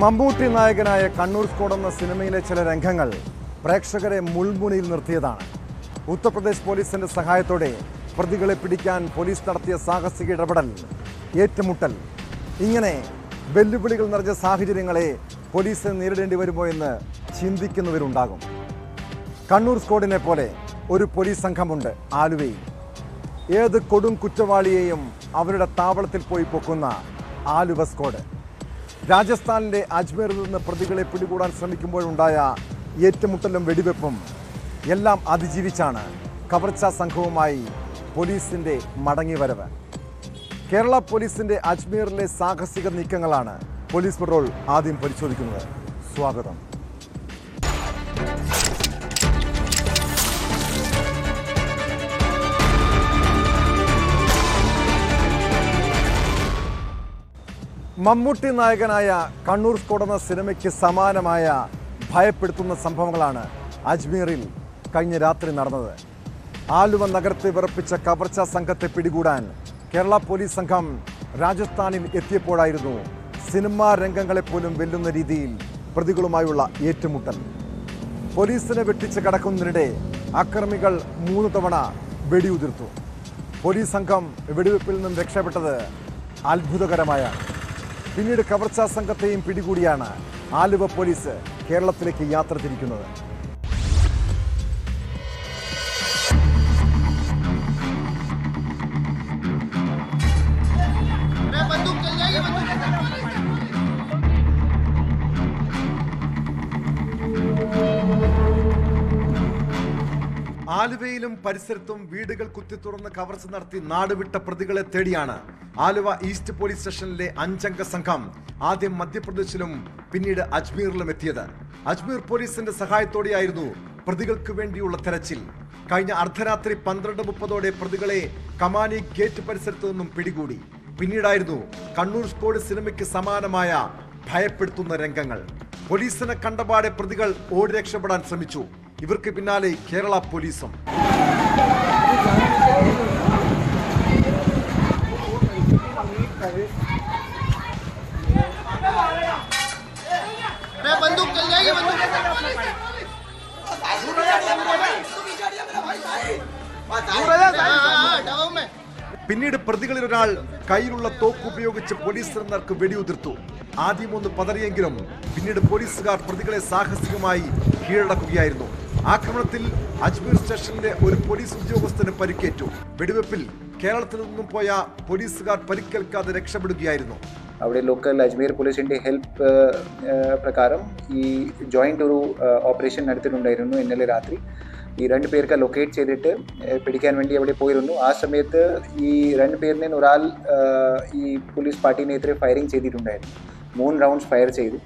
മമ്മൂട്ടി നായകനായ കണ്ണൂർ സ്കോഡ് എന്ന സിനിമയിലെ ചില രംഗങ്ങൾ പ്രേക്ഷകരെ മുൾമുനയിൽ നിർത്തിയതാണ്. ഉത്തർപ്രദേശ് പോലീസിന്റെ സഹായത്തോടെ പ്രതികളെ പിടിക്കാൻ പോലീസ് നടത്തിയ സാഹസിക ഇടപെടൽ ഏറ്റുമുട്ടൽ. ഇങ്ങനെ വെല്ലുവിളികൾ നിറഞ്ഞ സാഹചര്യങ്ങളെ പോലീസ് നേരിടേണ്ടി വരുമോ എന്ന് ചിന്തിക്കുന്നവരുണ്ടാകും. കണ്ണൂർ സ്കോഡിനെ പോലെ ഒരു പോലീസ് സംഘമുണ്ട് ആലുവയിൽ. ഏത് കൊടും കുറ്റവാളിയെയും അവരുടെ താവളത്തിൽ പോയി പൊക്കുന്ന ആലുവ സ്ക്വാഡ് രാജസ്ഥാനിലെ അജ്മീറിൽ നിന്ന് പ്രതികളെ പിടികൂടാൻ ശ്രമിക്കുമ്പോഴുണ്ടായ ഏറ്റുമുട്ടലും വെടിവെപ്പും എല്ലാം അതിജീവിച്ചാണ് കവർച്ചാ സംഘവുമായി പോലീസിന്റെ മടങ്ങിവരവ്. കേരള പോലീസിന്റെ അജ്മീറിലെ സാഹസിക നീക്കങ്ങളാണ് പോലീസ് പെട്രോൾ ആദ്യം പരിശോധിക്കുന്നത്. സ്വാഗതം. മമ്മൂട്ടി നായകനായ കണ്ണൂർ സ്കോഡ് സിനിമയ്ക്ക് സമാനമായ ഭയപ്പെടുത്തുന്ന സംഭവങ്ങളാണ് അജ്മീറിൽ കഴിഞ്ഞ രാത്രി നടന്നത്. ആലുവ നഗരത്തെ വിറപ്പിച്ച കവർച്ചാ സംഘത്തെ പിടികൂടാൻ കേരള പോലീസ് സംഘം രാജസ്ഥാനിൽ എത്തിയപ്പോഴായിരുന്നു സിനിമാ രംഗങ്ങളെ പോലും വെല്ലുന്ന രീതിയിൽ പ്രതികളുമായുള്ള ഏറ്റുമുട്ടൽ. പോലീസിനെ വെട്ടിച്ച് കടക്കുന്നതിനിടെ അക്രമികൾ മൂന്ന് തവണ വെടിയുതിർത്തു. പോലീസ് സംഘം വെടിവെപ്പിൽ നിന്നും രക്ഷപ്പെട്ടത് അത്ഭുതകരമായാണ്. പിന്നീട് കവർച്ചാ സംഘത്തെയും പിടികൂടിയാണ് ആലുവ പോലീസ് കേരളത്തിലേക്ക് യാത്ര തിരിക്കുന്നത്. ആലുവയിലും പരിസരത്തും വീടുകൾ കുത്തിത്തുറന്ന് കവർച്ച നടത്തി നാടുവിട്ട പ്രതികളെ തേടിയാണ് ആലുവ ഈസ്റ്റ് പോലീസ് സ്റ്റേഷനിലെ അഞ്ചംഗ സംഘം ആദ്യം മധ്യപ്രദേശിലും പിന്നീട് അജ്മീറിലും എത്തിയത്. അജ്മീർ പോലീസിന്റെ സഹായത്തോടെയായിരുന്നു പ്രതികൾക്ക് വേണ്ടിയുള്ള തെരച്ചിൽ. കഴിഞ്ഞ അർദ്ധരാത്രി പന്ത്രണ്ട് മുപ്പതോടെ പ്രതികളെ കമാനി ഗേറ്റ് പരിസരത്തു നിന്നും പിടികൂടി. പിന്നീടായിരുന്നു കണ്ണൂർ സ്കോഡ് സിനിമയ്ക്ക് സമാനമായ ഭയപ്പെടുത്തുന്ന രംഗങ്ങൾ. പോലീസിനെ കണ്ടപാടെ പ്രതികൾ ഓടി രക്ഷപ്പെടാൻ ശ്രമിച്ചു. ഇവർക്ക് പിന്നാലെ കേരള പോലീസും. പിന്നീട് പ്രതികളിൽ ഒരാൾ കയ്യിലുള്ള തോക്ക് ഉപയോഗിച്ച് പോലീസ് നേർക്ക് വെടിയുതിർത്തു. ആദ്യം ഒന്ന് പതറിയെങ്കിലും പിന്നീട് പോലീസുകാർ പ്രതികളെ സാഹസികമായി കീഴടക്കുകയായിരുന്നു. ആക്രമണത്തിൽ അജ്മീർ സ്റ്റേഷന്റെ ഒരു പോലീസ് ഉദ്യോഗസ്ഥന് പരിക്കേറ്റു. വെടിവെപ്പിൽ കേരളത്തിൽ നിന്നും പോയ പോലീസുകാർ പരിക്കേൽക്കാതെ രക്ഷപ്പെടുകയായിരുന്നു. അവിടെ ലോക്കൽ അജ്മീർ പോലീസിന്റെ ഹെൽപ്പ് പ്രകാരം ഈ ജോയിന്റ് ഒരു ഓപ്പറേഷൻ നടത്തിയിട്ടുണ്ടായിരുന്നു ഇന്നലെ രാത്രി. ഈ രണ്ട് പേർക്ക് ലൊക്കേറ്റ് ചെയ്തിട്ട് പിടിക്കാൻ വേണ്ടി അവിടെ പോയിരുന്നു. ആ സമയത്ത് ഈ രണ്ട് പേരിൽ ഒരാൾ ഈ പോലീസ് പാർട്ടിനെതിരെ ഫയറിംഗ് ചെയ്തിട്ടുണ്ടായിരുന്നു. മൂന്ന് റൗണ്ട്സ് ഫയർ ചെയ്തു.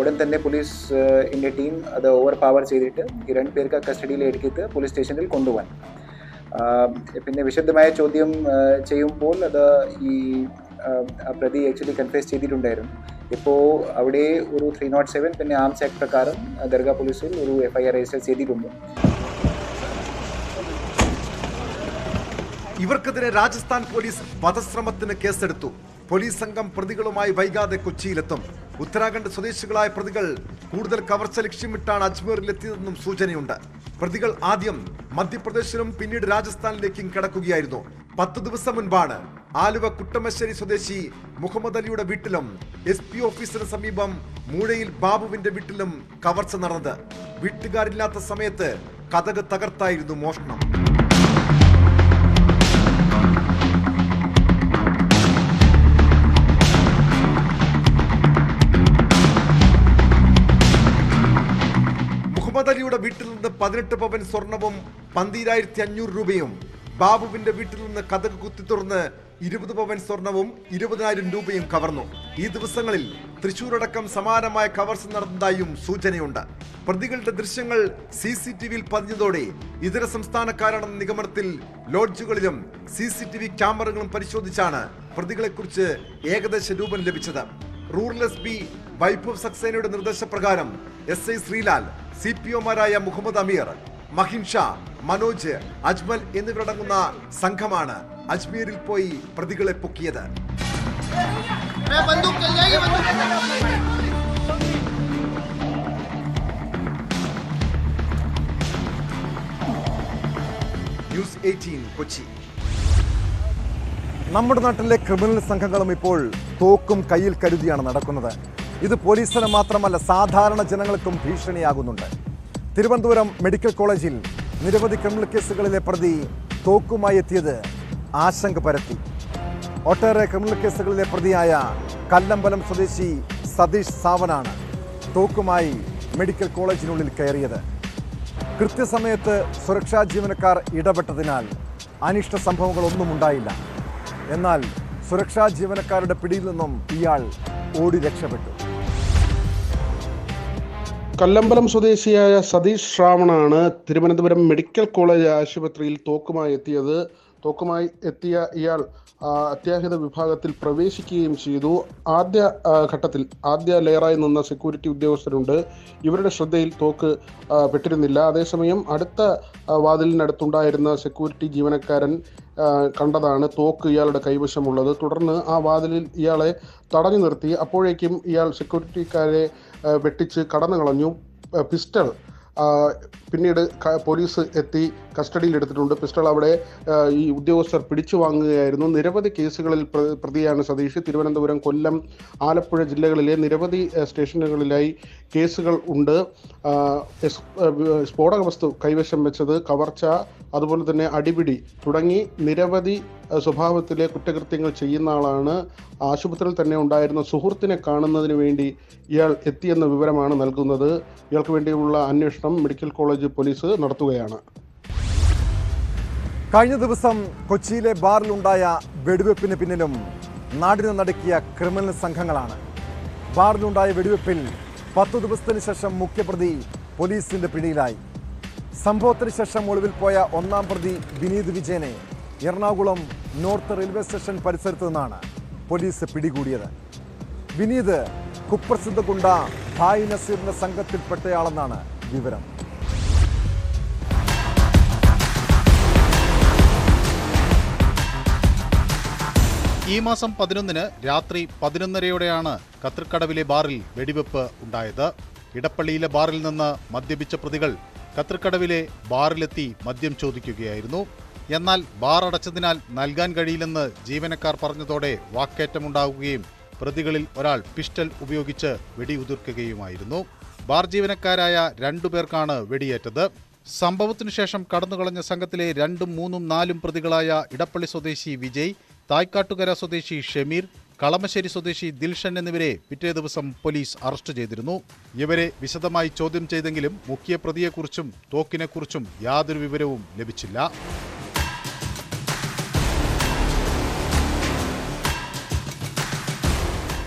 ഉടൻ തന്നെ പോലീസ് ഏഹ്, ടീം അത് ഓവർ പവർ ചെയ്തിട്ട് ഈ രണ്ട് പേർക്ക് കസ്റ്റഡിയിൽ എടുക്കിയിട്ട് പോലീസ് സ്റ്റേഷനിൽ കൊണ്ടുപോകാൻ. പിന്നെ വിശദമായ ചോദ്യം ചെയ്യുമ്പോൾ അത് ഈ പ്രതി ആക്ച്വലി കൺഫ്യൂസ് ചെയ്തിട്ടുണ്ടായിരുന്നു. ഇപ്പോൾ അവിടെ ഒരു ത്രീ നോട്ട് സെവൻ പിന്നെ ആംസ് ആക്ട് പ്രകാരം ദർഗ പോലീസിൽ ഒരു എഫ് ഐ ആർ രജിസ്റ്റർ ചെയ്തിട്ടുണ്ട്. ഇവർക്കെതിരെ രാജസ്ഥാൻ പോലീസ് വധശ്രമത്തിന് കേസെടുത്തു. പോലീസ് സംഘം പ്രതികളുമായി വൈകാതെ കൊച്ചിയിലെത്തും. ഉത്തരാഖണ്ഡ് സ്വദേശികളായ പ്രതികൾ കൂടുതൽ കവർച്ച ലക്ഷ്യമിട്ടാണ് അജ്മീറിലെത്തിയതെന്നും സൂചനയുണ്ട്. പ്രതികൾ ആദ്യം മധ്യപ്രദേശിലും പിന്നീട് രാജസ്ഥാനിലേക്കും കടക്കുകയായിരുന്നു. പത്ത് ദിവസം മുൻപാണ് ആലുവ കുട്ടമശ്ശേരി സ്വദേശി മുഹമ്മദ് അലിയുടെ വീട്ടിലും എസ് പി ഓഫീസിന് സമീപം മൂഴയിൽ ബാബുവിന്റെ വീട്ടിലും കവർച്ച നടന്നത്. വീട്ടുകാരില്ലാത്ത സമയത്ത് കഥക് തകർത്തായിരുന്നു മോഷണം. മുഹമ്മദ് അലിയുടെ വീട്ടിൽ നിന്ന് പതിനെട്ട് പവൻ സ്വർണവും പന്തിരായിരത്തി അഞ്ഞൂറ് രൂപയും ബാബുവിന്റെ വീട്ടിൽ നിന്ന് കഥക് കുത്തി തുറന്ന് ഇരുപത് പവൻ സ്വർണവും ഇരുപതിനായിരം രൂപയും കവർന്നു. ഈ ദിവസങ്ങളിൽ തൃശൂർ അടക്കം സമാനമായ കവർച്ച നടന്നതായും സൂചനയുണ്ട്. പ്രതികളുടെ ദൃശ്യങ്ങൾ സി സി ടി വിയിൽ പതിഞ്ഞതോടെ ഇതര സംസ്ഥാനക്കാരാണെന്ന നിഗമനത്തിൽ ലോഡ്ജുകളിലും സി സി ടി വി ക്യാമറകളും പരിശോധിച്ചാണ് പ്രതികളെക്കുറിച്ച് ഏകദേശ രൂപം ലഭിച്ചത്. റൂറൽ എസ് പി വൈഭവ് സക്സേനയുടെ നിർദ്ദേശപ്രകാരം S I Sreelal C P ഒമാരായ Muhammad Ameer Mahin Shah Manoj Ajmal എന്നിവരടങ്ങുന്ന സംഘമാണ് അജ്മീറിൽ പോയി പ്രതികളെ പൊക്കിയത്. News eighteen Kochi. നമ്മുടെ നാട്ടിലെ ക്രിമിനൽ സംഘങ്ങളും ഇപ്പോൾ തോക്കും കയ്യിൽ കരുതിയാണ് നടക്കുന്നത്. ഇത് പോലീസിന് മാത്രമല്ല സാധാരണ ജനങ്ങൾക്കും ഭീഷണിയാകുന്നുണ്ട്. തിരുവനന്തപുരം മെഡിക്കൽ കോളേജിൽ നിരവധി ക്രിമിനൽ കേസുകളിലെ പ്രതി തോക്കുമായി എത്തിയത് ആശങ്ക പരത്തി. ഒട്ടേറെ ക്രിമിനൽ കേസുകളിലെ പ്രതിയായ കല്ലമ്പലം സ്വദേശി സതീഷ് സാവനാണ് തോക്കുമായി മെഡിക്കൽ കോളേജിനുള്ളിൽ കയറിയത്. കൃത്യസമയത്ത് സുരക്ഷാ ജീവനക്കാർ ഇടപെട്ടതിനാൽ അനിഷ്ട സംഭവങ്ങളൊന്നും ഉണ്ടായില്ല എന്നാൽ സുരക്ഷാ ജീവനക്കാരുടെ പിടിയിൽ നിന്നും ഇയാൾ ഓടി രക്ഷപ്പെട്ടു. കല്ലമ്പലം സ്വദേശിയായ സതീഷ് ശ്രാവണാണ് തിരുവനന്തപുരം മെഡിക്കൽ കോളേജ് ആശുപത്രിയിൽ തോക്കുമായി എത്തിയത്. തോക്കുമായി എത്തിയ ഇയാൾ അത്യാഹിത വിഭാഗത്തിൽ പ്രവേശിക്കുകയും ചെയ്തു. ആദ്യ ഘട്ടത്തിൽ ആദ്യ ലെയറായി നിന്ന സെക്യൂരിറ്റി ഉദ്യോഗസ്ഥരുണ്ട്. ഇവരുടെ ശ്രദ്ധയിൽ തോക്ക് പെട്ടിരുന്നില്ല. അതേസമയം അടുത്ത വാതിലിനടുത്തുണ്ടായിരുന്ന സെക്യൂരിറ്റി ജീവനക്കാരൻ കണ്ടതാണ് തോക്ക് ഇയാളുടെ കൈവശമുള്ളത്. തുടർന്ന് ആ വാതിലിൽ ഇയാളെ തടഞ്ഞു നിർത്തി. അപ്പോഴേക്കും ഇയാൾ സെക്യൂരിറ്റിക്കാരെ വെട്ടിച്ച് കടന്നു കളഞ്ഞു. പിസ്റ്റൾ പിന്നീട് പോലീസ് എത്തി കസ്റ്റഡിയിൽ എടുത്തിട്ടുണ്ട്. പിസ്റ്റൾ അവിടെ ഈ ഉദ്യോഗസ്ഥർ പിടിച്ചു വാങ്ങുകയായിരുന്നു. നിരവധി കേസുകളിൽ പ്രതിയാണ് സതീഷ്. തിരുവനന്തപുരം കൊല്ലം ആലപ്പുഴ ജില്ലകളിലെ നിരവധി സ്റ്റേഷനുകളിലായി കേസുകൾ ഉണ്ട്. സ്ഫോടക വസ്തു കൈവശം വെച്ചത് കവർച്ച അതുപോലെ തന്നെ അടിപിടി തുടങ്ങി നിരവധി സ്വഭാവത്തിലെ കുറ്റകൃത്യങ്ങൾ ചെയ്യുന്ന ആളാണ്. ആശുപത്രിയിൽ തന്നെ ഉണ്ടായിരുന്ന സുഹൃത്തിനെ കാണുന്നതിന് വേണ്ടി ഇയാൾ എത്തിയെന്ന വിവരമാണ് നൽകുന്നത്. ഇയാൾക്ക് വേണ്ടിയുള്ള അന്വേഷണം മെഡിക്കൽ കോളേജ് പോലീസ് നടത്തുകയാണ്. കഴിഞ്ഞ ദിവസം കൊച്ചിയിലെ ബാറിലുണ്ടായ വെടിവെപ്പിന് പിന്നിലും നാടിനെ നടക്കിയ ക്രിമിനൽ സംഘങ്ങളാണ്. ബാറിലുണ്ടായ വെടിവെപ്പിൽ പത്തു ദിവസത്തിന് ശേഷം മുഖ്യപ്രതി പോലീസിന്റെ പിടിയിലായി. സംഭവത്തിന് ശേഷം ഒളിവിൽ പോയ ഒന്നാം പ്രതി വിനീത് വിജയനെ എറണാകുളം നോർത്ത് റെയിൽവേ സ്റ്റേഷൻ പരിസരത്ത് നിന്നാണ് പോലീസ് പിടികൂടിയത്. വിനീത് കുപ്രസിദ്ധ ഗുണ്ട ഭായ് നസീറിന്റെ സംഘത്തിൽപ്പെട്ടയാളെന്നാണ് വിവരം. ഈ മാസം പതിനൊന്നിന് രാത്രി പതിനൊന്നരയോടെയാണ് കത്രിക്കടവിലെ ബാറിൽ വെടിവെപ്പ് ഉണ്ടായത്. ഇടപ്പള്ളിയിലെ ബാറിൽ നിന്ന് മദ്യപിച്ച പ്രതികൾ കത്രിക്കടവിലെ ബാറിലെത്തി മദ്യം ചോദിക്കുകയായിരുന്നു. എന്നാൽ ബാർ അടച്ചതിനാൽ നൽകാൻ കഴിയില്ലെന്ന് ജീവനക്കാർ പറഞ്ഞതോടെ വാക്കേറ്റമുണ്ടാകുകയും പ്രതികളിൽ ഒരാൾ പിസ്റ്റൽ ഉപയോഗിച്ച് വെടിയുതിർക്കുകയുമായിരുന്നു. ബാർ ജീവനക്കാരായ രണ്ടുപേർക്കാണ് വെടിയേറ്റത്. സംഭവത്തിനുശേഷം കടന്നുകളഞ്ഞ സംഘത്തിലെ രണ്ടും മൂന്നും നാലും പ്രതികളായ ഇടപ്പള്ളി സ്വദേശി വിജയ് തായ്ക്കാട്ടുകര സ്വദേശി ഷമീർ കളമശ്ശേരി സ്വദേശി ദിൽഷൻ എന്നിവരെ പിറ്റേ ദിവസം പോലീസ് അറസ്റ്റ് ചെയ്തിരുന്നു. ഇവരെ വിശദമായി ചോദ്യം ചെയ്തെങ്കിലും മുഖ്യ പ്രതിയെക്കുറിച്ചും തോക്കിനെക്കുറിച്ചും യാതൊരു വിവരവും ലഭിച്ചില്ല.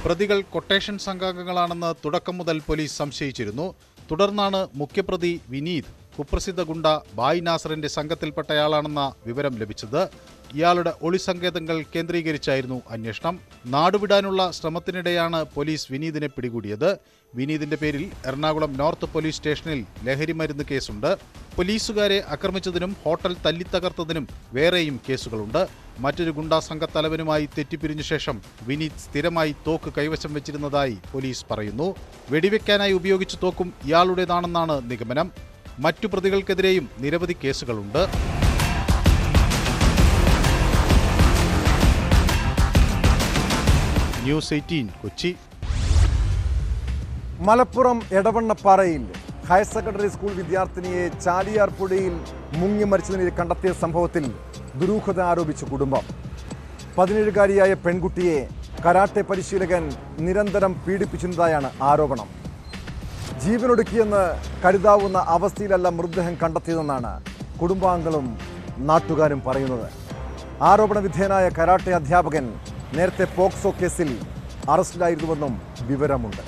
പ്രതികൾ കൊട്ടേഷൻ സംഘാംഗങ്ങളാണെന്ന് തുടക്കം മുതൽ പോലീസ് സംശയിച്ചിരുന്നു. തുടർന്നാണ് മുഖ്യപ്രതി വിനീത് കുപ്രസിദ്ധ ഗുണ്ട ബായ് നാസറിന്റെ സംഘത്തിൽപ്പെട്ടയാളാണെന്ന വിവരം ലഭിച്ചത്. ഇയാളുടെ ഒളിസങ്കേതങ്ങൾ കേന്ദ്രീകരിച്ചായിരുന്നു അന്വേഷണം. നാടുവിടാനുള്ള ശ്രമത്തിനിടെയാണ് പോലീസ് വിനീതിനെ പിടികൂടിയത്. വിനീതിന്റെ പേരിൽ എറണാകുളം നോർത്ത് പോലീസ് സ്റ്റേഷനിൽ ലഹരിമരുന്ന് കേസുണ്ട്. പോലീസുകാരെ ആക്രമിച്ചതിനും ഹോട്ടൽ തല്ലിത്തകർത്തതിനും വേറെയും കേസുകളുണ്ട്. മറ്റൊരു ഗുണ്ടാ സംഘത്തലവനുമായി തെറ്റിപ്പിരിഞ്ഞ ശേഷം വിനീത് സ്ഥിരമായി തോക്ക് കൈവശം വെച്ചിരുന്നതായി പോലീസ് പറയുന്നു. വെടിവെക്കാനായി ഉപയോഗിച്ച തോക്കും ഇയാളുടേതാണെന്നാണ് നിഗമനം. മറ്റു പ്രതികൾക്കെതിരെയും നിരവധി കേസുകളുണ്ട്. News eighteen Kochi. മലപ്പുറം എടവണ്ണപ്പാറയിൽ ഹയർ സെക്കൻഡറി സ്കൂൾ വിദ്യാർത്ഥിനിയെ ചാലിയാർ പുഴയിൽ മുങ്ങി മരിച്ച നിലയിൽ കണ്ടെത്തിയ സംഭവത്തിൽ ദുരൂഹത ആരോപിച്ച കുടുംബം. പതിനേഴുകാരിയായ പെൺകുട്ടിയെ കരാട്ടെ പരിശീലകൻ നിരന്തരം പീഡിപ്പിച്ചിരുന്നതായാണ് ആരോപണം. ജീവനൊടുക്കിയെന്ന് കരുതാവുന്ന അവസ്ഥയിലല്ല മൃതദേഹം കണ്ടെത്തിയതെന്നാണ് കുടുംബാംഗങ്ങളും നാട്ടുകാരും പറയുന്നത്. ആരോപണ വിധേയനായ കരാട്ടെ അധ്യാപകൻ നേരത്തെ പോക്സോ കേസിൽ അറസ്റ്റിലായിരുന്നുവെന്നും വിവരമുണ്ട്.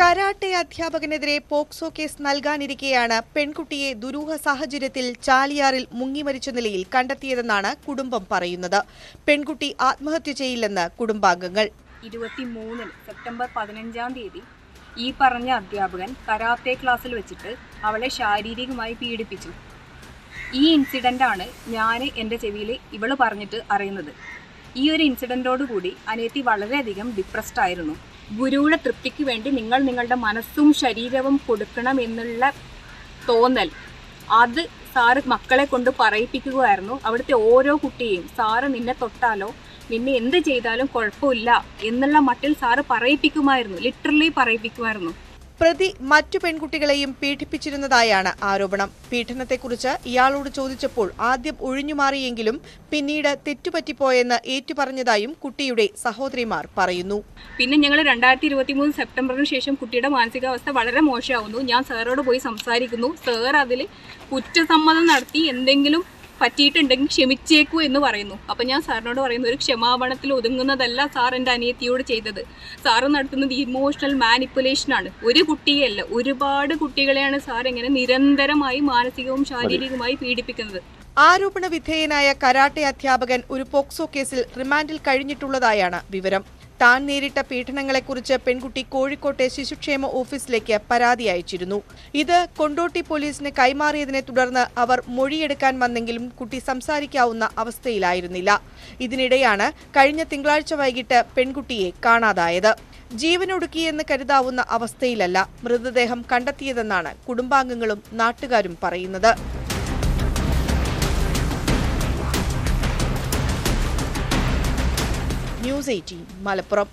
കരാട്ടെ അധ്യാപകനെതിരെ പോക്സോ കേസ് നൽകാനിരിക്കെയാണ് പെൺകുട്ടിയെ ദുരൂഹ സാഹചര്യത്തിൽ ചാലിയാറിൽ മുങ്ങിമരിച്ച നിലയിൽ കണ്ടെത്തിയതെന്നാണ് കുടുംബം പറയുന്നത്. പെൺകുട്ടി ആത്മഹത്യ ചെയ്യില്ലെന്ന് കുടുംബാംഗങ്ങൾ. ഇരുപത്തിമൂന്നിൽ സെപ്റ്റംബർ പതിനഞ്ചാം തീയതി ഈ പറഞ്ഞ അധ്യാപകൻ കരാത്തെ ക്ലാസ്സിൽ വെച്ചിട്ട് അവളെ ശാരീരികമായി പീഡിപ്പിച്ചു. ഈ ഇൻസിഡന്റാണ് ഞാൻ എന്റെ ചെവിയിൽ ഇവൾ പറഞ്ഞിട്ട് അറിയുന്നത്. ഈ ഒരു ഇൻസിഡന്റോടുകൂടി അനിയത്തി വളരെയധികം ഡിപ്രസ്ഡ് ആയിരുന്നു. ഗുരുവിടെ തൃപ്തിക്ക് വേണ്ടി നിങ്ങൾ നിങ്ങളുടെ മനസ്സും ശരീരവും കൊടുക്കണം എന്നുള്ള തോന്നൽ. അത് സാറ് മക്കളെ കൊണ്ട് പറയിപ്പിക്കുകയായിരുന്നു. അവിടുത്തെ ഓരോ കുട്ടിയെയും സാറ് നിന്നെ തൊട്ടാലോ? നിന്നെ എന്ത് ചെയ്താലും കുഴപ്പമില്ല എന്നുള്ള മട്ടിൽ സാറ് പറയിപ്പിക്കുമായിരുന്നു. ലിറ്ററലി പറയിപ്പിക്കുമായിരുന്നു. പ്രതി മറ്റു പെൺകുട്ടികളെയും പീഡിപ്പിച്ചിരുന്നതായാണ് ആരോപണം. പീഡനത്തെക്കുറിച്ച് ഇയാളോട് ചോദിച്ചപ്പോൾ ആദ്യം ഒഴിഞ്ഞുമാറിയെങ്കിലും പിന്നീട് തെറ്റുപറ്റിപ്പോയെന്ന് ഏറ്റുപറഞ്ഞതായും കുട്ടിയുടെ സഹോദരിമാർ പറയുന്നു. പിന്നെ ഞങ്ങൾ രണ്ടായിരത്തി ഇരുപത്തി മൂന്ന് സെപ്റ്റംബറിന് ശേഷം കുട്ടിയുടെ മാനസികാവസ്ഥ വളരെ മോശമാവുന്നു. ഞാൻ സാറോട് പോയി സംസാരിക്കുന്നു. സാർ അതിൽ കുറ്റസമ്മതം നടത്തി എന്തെങ്കിലും പറ്റിയിട്ടുണ്ടെങ്കിൽ ക്ഷമിച്ചേക്കൂ എന്ന് പറയുന്നു. അപ്പം ഞാൻ സാറിനോട് പറയുന്നു ഒരു ക്ഷമാപണത്തിൽ ഒതുങ്ങുന്നതല്ല സാർ എന്റെ അനിയത്തിയോട് ചെയ്തത്. സാറ് നടത്തുന്നത് ഇമോഷണൽ മാനിപ്പുലേഷനാണ് ഒരു കുട്ടിയല്ല ഒരുപാട് കുട്ടികളെയാണ് സാർ ഇങ്ങനെ നിരന്തരമായി മാനസികവും ശാരീരികവുമായി പീഡിപ്പിക്കുന്നത്. ആരോപണ വിധേയനായ കരാട്ടെ അധ്യാപകൻ ഒരു പോക്സോ കേസിൽ റിമാൻഡിൽ കഴിഞ്ഞിട്ടുള്ളതായാണ് വിവരം. താൻ നേരിട്ട പീഡനങ്ങളെക്കുറിച്ച് പെൺകുട്ടി കോഴിക്കോട്ടെ ശിശുക്ഷേമ ഓഫീസിലേക്ക് പരാതി അയച്ചിരുന്നു. ഇത് കൊണ്ടോട്ടി പോലീസിന് കൈമാറിയതിനെ തുടർന്ന് അവർ മൊഴിയെടുക്കാൻ വന്നെങ്കിലും കുട്ടി സംസാരിക്കാവുന്ന അവസ്ഥയിലായിരുന്നില്ല. ഇതിനിടെയാണ് കഴിഞ്ഞ തിങ്കളാഴ്ച വൈകിട്ട് പെൺകുട്ടിയെ കാണാതായത്. ജീവനൊടുക്കിയെന്ന് കരുതാവുന്ന അവസ്ഥയിലല്ല മൃതദേഹം കണ്ടെത്തിയതെന്നാണ് കുടുംബാംഗങ്ങളും നാട്ടുകാരും പറയുന്നത്. ന്യൂസ് മലപ്പുറം.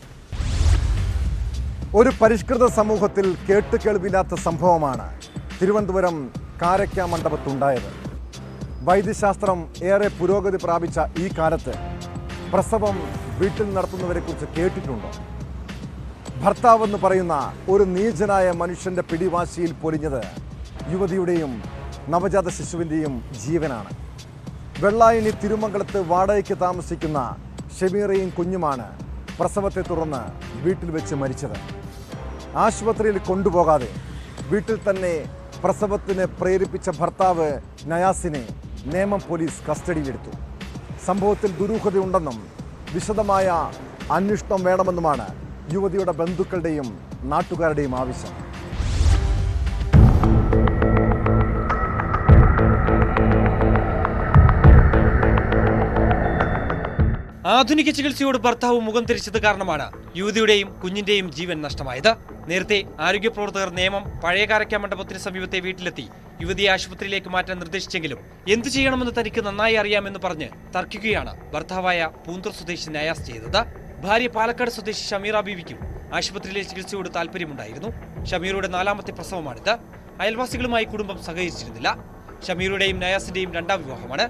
ഒരു പരിഷ്കൃത സമൂഹത്തിൽ കേട്ടുകേൾവില്ലാത്ത സംഭവമാണ് തിരുവനന്തപുരം കാരക്ക മണ്ഡപത്തുണ്ടായത്. വൈദ്യശാസ്ത്രം ഏറെ പുരോഗതി പ്രാപിച്ച ഈ കാലത്ത് പ്രസവം വീട്ടിൽ നടത്തുന്നവരെക്കുറിച്ച് കേട്ടിട്ടുണ്ടോ? ഭർത്താവെന്ന് പറയുന്ന ഒരു നീചനായ മനുഷ്യന്റെ പിടിവാശിയിൽ പൊലിഞ്ഞത് യുവതിയുടെയും നവജാത ശിശുവിന്റെയും ജീവനാണ്. വെള്ളായണി തിരുമംഗലത്ത് വാടകയ്ക്ക് താമസിക്കുന്ന ഷെമീറയും കുഞ്ഞുമാണ് പ്രസവത്തെ തുടർന്ന് വീട്ടിൽ വെച്ച് മരിച്ചത്. ആശുപത്രിയിൽ കൊണ്ടുപോകാതെ വീട്ടിൽ തന്നെ പ്രസവത്തിന് പ്രേരിപ്പിച്ച ഭർത്താവ് നയാസിനെ നേമം പോലീസ് കസ്റ്റഡിയിലെടുത്തു. സംഭവത്തിൽ ദുരൂഹതയുണ്ടെന്നും വിശദമായ അന്വേഷണം വേണമെന്നുമാണ് യുവതിയുടെ ബന്ധുക്കളുടെയും നാട്ടുകാരുടെയും ആവശ്യം. ആധുനിക ചികിത്സയോട് ഭർത്താവ് മുഖം തിരിച്ചത് കാരണമാണ് യുവതിയുടെയും കുഞ്ഞിന്റെയും ജീവൻ നഷ്ടമായത്. നേരത്തെ ആരോഗ്യ പ്രവർത്തകർ നിയമം പഴയ കാരക്ക മണ്ഡപത്തിന് സമീപത്തെ വീട്ടിലെത്തി യുവതിയെ ആശുപത്രിയിലേക്ക് മാറ്റാൻ നിർദ്ദേശിച്ചെങ്കിലും എന്തു ചെയ്യണമെന്ന് തനിക്ക് നന്നായി അറിയാമെന്ന് പറഞ്ഞ് തർക്കിക്കുകയാണ് ഭർത്താവായ പൂന്തൂർ സ്വദേശി നയാസ് ചെയ്തത്. ഭാര്യ പാലക്കാട് സ്വദേശി ഷമീറ ബീവിക്കും ആശുപത്രിയിലെ ചികിത്സയോട് താല്പര്യമുണ്ടായിരുന്നു ഷമീറയുടെ നാലാമത്തെ പ്രസവമാണിത്. അയൽവാസികളുമായി കുടുംബം സഹകരിച്ചിരുന്നില്ല. ഷമീറുടെയും നയാസിന്റെയും രണ്ടാം വിവാഹമാണ്.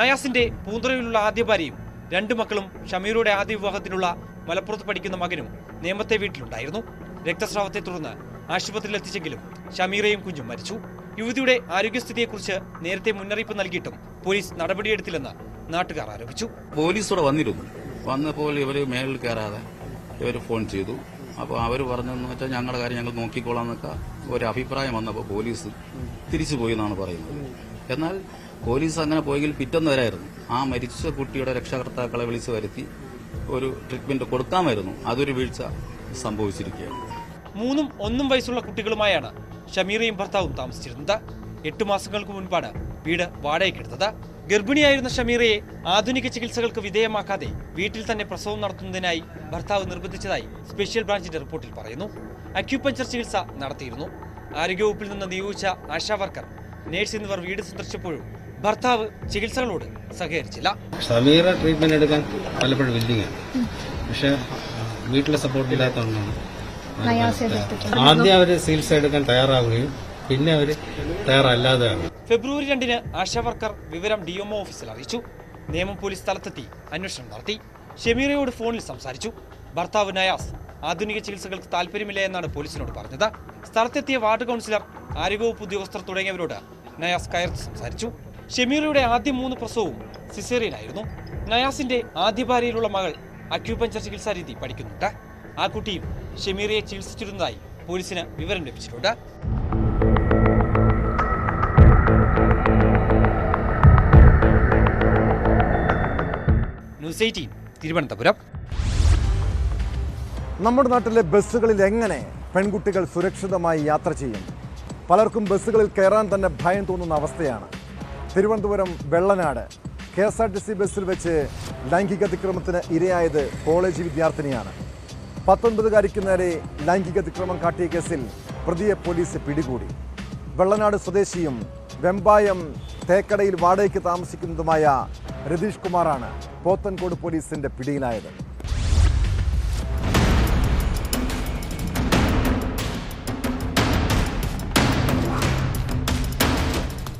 നയാസിന്റെ പൂന്തുറയിലുള്ള ആദ്യ ഭാര്യയും രണ്ടു മക്കളും ഷമീറുടെ ആദ്യ വിവാഹത്തിനുള്ള മലപ്പുറത്ത് പഠിക്കുന്ന മകനും നേമത്തെ വീട്ടിലുണ്ടായിരുന്നു. രക്തസ്രാവത്തെ തുടർന്ന് ആശുപത്രിയിൽ എത്തിച്ചെങ്കിലും ഷമീറയും കുഞ്ഞും മരിച്ചു. യുവതിയുടെ ആരോഗ്യസ്ഥിതിയെക്കുറിച്ച് നേരത്തെ മുന്നറിയിപ്പ് നൽകിയിട്ടും പോലീസ് നടപടിയെടുത്തില്ലെന്ന് നാട്ടുകാർ ആരോപിച്ചു. പോലീസ് ഇവിടെ വന്നിരുന്നു. വന്നപ്പോൾ ഇവർ മേളിൽ കയറാതെ ഇവർ ഫോൺ ചെയ്തു. അപ്പോൾ അവർ പറഞ്ഞതെന്ന് വെച്ചാൽ ഞങ്ങളുടെ കാര്യം ഞങ്ങൾ നോക്കിക്കോളാം എന്നൊക്കെ ഒരു അഭിപ്രായം വന്നപ്പോൾ പോലീസ് തിരിച്ചു പോയി എന്നാണ് പറയുന്നത്. എന്നാൽ പോലീസ് അങ്ങനെ പോയെങ്കിൽ പിറ്റൊന്ന് വരായിരുന്നു. ആ മരിച്ച കുട്ടിയുടെ രക്ഷകർത്താക്കളെ വിളിച്ചു വരുത്തി ഒരു ട്രീറ്റ്മെന്റ് കൊടുക്കാമായിരുന്നു. അതൊരു വീഴ്ച സംഭവിച്ചിരിക്കുകയാണ്. മൂന്നും ഒന്നും വയസ്സുള്ള കുട്ടികളുമായാണ് ഷമീറയും ഭർത്താവും താമസിച്ചിരുന്നത്. എട്ടു മാസങ്ങൾക്ക് മുൻപാണ് വീട് വാടകയ്ക്കെടുത്തത് ഗർഭിണിയായിരുന്ന ഷമീറയെ ആധുനിക ചികിത്സകൾക്ക് വിധേയമാക്കാതെ വീട്ടിൽ തന്നെ പ്രസവം നടത്തുന്നതിനായി ഭർത്താവ് നിർബന്ധിച്ചതായി സ്പെഷ്യൽ ബ്രാഞ്ചിന്റെ റിപ്പോർട്ടിൽ പറയുന്നു. അക്യൂപഞ്ചർ ചികിത്സ നടത്തിയിരുന്നു. ആരോഗ്യവകുപ്പിൽ നിന്ന് നിയോഗിച്ച ആശാവർക്കർ നേഴ്സ് എന്നിവർ വീട് സന്ദർശിച്ചപ്പോഴും ഭർത്താവ് ചികിത്സകളോട് സഹകരിച്ചില്ല. സമീറ ട്രീറ്റ്മെന്റ് എടുക്കാൻ പലപ്പോഴും വില്ലിങ്ങാണ് പക്ഷെ വീട്ടിലെ സപ്പോർട്ട് ഇല്ലാത്തതുകൊണ്ടാണ് ആദ്യം അവർ ചികിത്സ എടുക്കാൻ തയ്യാറാവുകയും പിന്നെ അവർ തയ്യാറല്ലാതെ ഫെബ്രുവരി രണ്ടിന് ആശാവർക്കർ വർക്കർ വിവരം ഡിഎംഒ ഓഫീസിൽ അറിയിച്ചു. നിയമം പോലീസ് സ്ഥലത്തെത്തി അന്വേഷണം നടത്തി. ഷെമീറയോട് ഫോണിൽ സംസാരിച്ചു. ഭർത്താവ് നയാസ് ആധുനിക ചികിത്സകൾക്ക് താല്പര്യമില്ല എന്നാണ് പോലീസിനോട് പറഞ്ഞത്. സ്ഥലത്തെത്തിയ വാർഡ് കൗൺസിലർ ആരോഗ്യവകുപ്പ് ഉദ്യോഗസ്ഥർ തുടങ്ങിയവരോട് നയാസ് കയർത്ത് സംസാരിച്ചു. ഷമീറയുടെ ആദ്യ മൂന്ന് പ്രസവവും സിസേറിയനായിരുന്നു നയാസിന്റെ ആദ്യ ഭാര്യയിലുള്ള മകൾ അക്യൂപഞ്ചർ ചികിത്സാ രീതി പഠിക്കുന്നുണ്ട്. ആ കുട്ടിയും ഷെമീറയെ ചികിത്സിച്ചിരുന്നതായി പോലീസിന് വിവരം ലഭിച്ചിട്ടുണ്ട്. News eighteen Thiruvananthapuram. നമ്മുടെ നാട്ടിലെ ബസ്സുകളിൽ എങ്ങനെ പെൺകുട്ടികൾ സുരക്ഷിതമായി യാത്ര ചെയ്യും? പലർക്കും ബസ്സുകളിൽ കയറാൻ തന്നെ ഭയം തോന്നുന്ന അവസ്ഥയാണ്. Thiruvananthapuram Vellanad K S R T C ബസ്സിൽ വെച്ച് ലൈംഗിക അതിക്രമത്തിന് ഇരയായത് കോളേജ് വിദ്യാർത്ഥിനിയാണ്. പത്തൊൻപതുകാരിക്ക് നേരെ ലൈംഗിക അതിക്രമം കാട്ടിയ കേസിൽ പ്രതിയെ പോലീസ് പിടികൂടി. വെള്ളനാട് സ്വദേശിയും വെമ്പായം തേക്കടയിൽ വാടകയ്ക്ക് താമസിക്കുന്നതുമായ രതീഷ് കുമാറാണ് പോത്തൻകോട് പോലീസിന്റെ പിടിയിലായത്.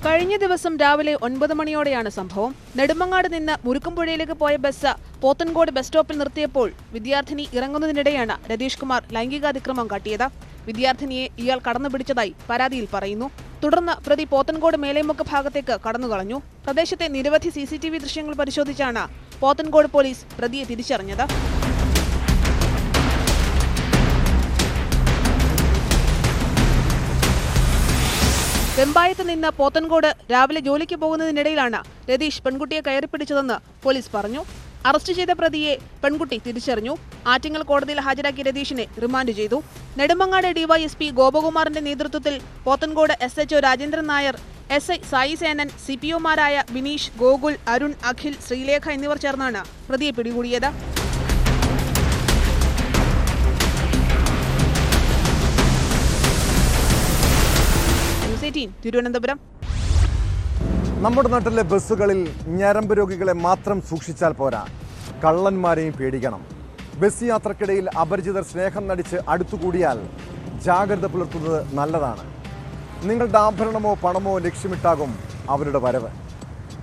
കഴിഞ്ഞ ദിവസം രാവിലെ ഒൻപത് മണിയോടെയാണ് സംഭവം. നെടുമങ്ങാട് നിന്ന് മുരുക്കുംപുഴയിലേക്ക് പോയ ബസ് പോത്തൻകോട് ബസ് സ്റ്റോപ്പിൽ നിർത്തിയപ്പോൾ വിദ്യാർത്ഥിനി ഇറങ്ങുന്നതിനിടെയാണ് രതീഷ് കുമാർ ലൈംഗികാതിക്രമം കാട്ടിയത്. വിദ്യാർത്ഥിനിയെ ഇയാൾ കടന്നുപിടിച്ചതായി പരാതിയിൽ പറയുന്നു. തുടർന്ന് പ്രതി പോത്തൻകോട് മേലേമുക്ക് ഭാഗത്തേക്ക് കടന്നുകളഞ്ഞു പ്രദേശത്തെ നിരവധി സി ദൃശ്യങ്ങൾ പരിശോധിച്ചാണ് പോത്തൻകോട് പോലീസ് പ്രതിയെ തിരിച്ചറിഞ്ഞത്. വെമ്പായത്ത് നിന്ന് പോത്തൻകോട് രാവിലെ ജോലിക്ക് പോകുന്നതിനിടയിലാണ് രതീഷ് പെൺകുട്ടിയെ കയറിപ്പിടിച്ചതെന്ന് പോലീസ് പറഞ്ഞു. അറസ്റ്റ് ചെയ്ത പ്രതിയെ പെൺകുട്ടി തിരിച്ചറിഞ്ഞു. ആറ്റിങ്ങൽ കോടതിയിൽ ഹാജരാക്കി രതീഷിനെ റിമാൻഡ് ചെയ്തു. നെടുമങ്ങാട് ഡിവൈഎസ്പി ഗോപകുമാറിന്റെ നേതൃത്വത്തിൽ Pothencode S HO Rajendran Nair S I Sai Senan C P ഒമാരായ Bineesh Gokul Arun Akhil Sreelekha എന്നിവർ ചേർന്നാണ് പ്രതിയെ പിടികൂടിയത്. തിരുവനന്തപുരം. നമ്മുടെ നാട്ടിലെ ബസ്സുകളിൽ ഞരമ്പ് രോഗികളെ മാത്രം സൂക്ഷിച്ചാൽ പോരാ. കള്ളന്മാരെയും പേടിക്കണം. ബസ് യാത്രക്കിടയിൽ അപരിചിതർ സ്നേഹം നടിച്ച് അടുത്തുകൂടിയാൽ ജാഗ്രത പുലർത്തുന്നത് നല്ലതാണ്. നിങ്ങളുടെ ആഭരണമോ പണമോ ലക്ഷ്യമിട്ടാകും അവരുടെ വരവ്.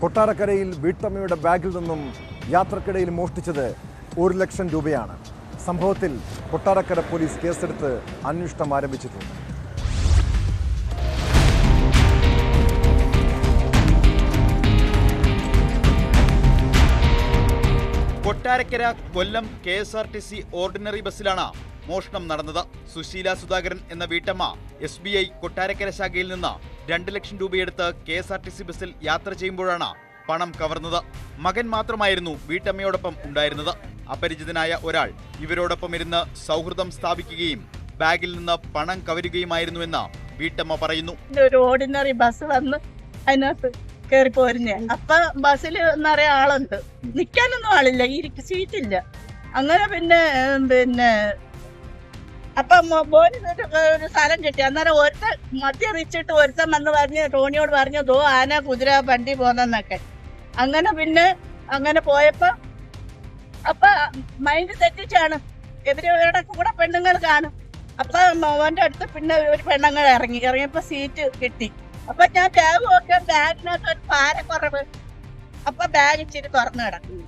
കൊട്ടാരക്കരയിൽ വീട്ടമ്മയുടെ ബാഗിൽ നിന്നും യാത്രക്കിടയിൽ മോഷ്ടിച്ചത് ഒരു ലക്ഷം രൂപയാണ്. സംഭവത്തിൽ കൊട്ടാരക്കര പോലീസ് കേസെടുത്ത് അന്വേഷണം ആരംഭിച്ചിട്ടുണ്ട്. Kottarakkara Kollam K S R T C ordinary ബസ്സിലാണ് മോഷണം നടന്നത്. സുശീല സുധാകരൻ എന്ന വീട്ടമ്മ എസ് ബി ഐ കൊട്ടാരക്കര ശാഖയിൽ നിന്ന് രണ്ട് ലക്ഷം രൂപയെടുത്ത് K S R T C ബസ്സിൽ യാത്ര ചെയ്യുമ്പോഴാണ് പണം കവർന്നത്. മകൻ മാത്രമായിരുന്നു വീട്ടമ്മയോടൊപ്പം ഉണ്ടായിരുന്നത്. അപരിചിതനായ ഒരാൾ ഇവരോടൊപ്പം ഇരുന്ന് സൗഹൃദം സ്ഥാപിക്കുകയും ബാഗിൽ നിന്ന് പണം കവരുകയുമായിരുന്നുവെന്ന് വീട്ടമ്മ പറയുന്നു. ഒരു ഓർഡിനറി ബസ് വന്ന് അതിനകത്ത് കയറി പോരുന്നേ അപ്പൊ ബസ്സിൽ നിറയെ ആളുണ്ട്. നിക്കാനൊന്നും ആളില്ല. ഈ സീറ്റ് ഇല്ല അങ്ങനെ പിന്നെ പിന്നെ അപ്പൊ മോന് ഒരു സ്ഥലം കിട്ടി. അന്നേരം ഒരുത്തൻ മദ്യറിച്ചിട്ട് ഒരുത്തൻ വന്ന് പറഞ്ഞ് ടോണിയോട് പറഞ്ഞു ദോ ആന കുതിര വണ്ടി പോന്നെന്നൊക്കെ. അങ്ങനെ പിന്നെ അങ്ങനെ പോയപ്പോ അപ്പൊ മൈൻഡ് തെറ്റിച്ചാണ്. എതിരെ കൂടെ പെണ്ണുങ്ങൾ കാണും. അപ്പൊ മോന്റെ അടുത്ത് പിന്നെ ഒരു പെണ്ണുങ്ങൾ ഇറങ്ങി. ഇറങ്ങിയപ്പോ സീറ്റ് കിട്ടി. അപ്പൊ ഞാൻ ബാഗ് നോക്കിയാൽ ബാഗിനകത്ത് ഒരു ഭാരക്കുറവ്. അപ്പൊ ബാഗ് ഇച്ചിരി തുറന്നു കിടക്കുന്നു.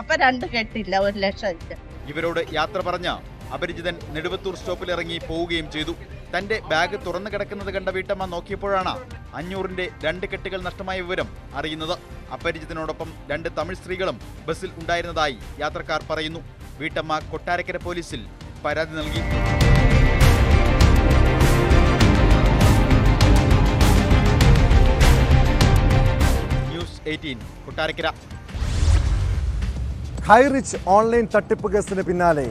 അപ്പൊ രണ്ട് കെട്ടില്ല ഒരു ലക്ഷം ഇല്ല. ഇവരോട് യാത്ര പറഞ്ഞ അപരിചിതൻ നെടുവത്തൂർ സ്റ്റോപ്പിൽ ഇറങ്ങി പോവുകയും ചെയ്തു. തന്റെ ബാഗ് തുറന്നു കിടക്കുന്നത് കണ്ട വീട്ടമ്മ നോക്കിയപ്പോഴാണ് അഞ്ഞൂറിന്റെ രണ്ട് കെട്ടുകൾ നഷ്ടമായ വിവരം അറിയുന്നത്. അപരിചിതനോടൊപ്പം രണ്ട് തമിഴ് സ്ത്രീകളും ബസ്സിൽ ഉണ്ടായിരുന്നതായി യാത്രക്കാർ പറയുന്നു. വീട്ടമ്മ കൊട്ടാരക്കര പോലീസിൽ പരാതി നൽകി. എയ്റ്റീൻ കൊട്ടാരക്കര. ഹൈറിച്ച് ഓൺലൈൻ തട്ടിപ്പ് കേസിന് പിന്നാലെ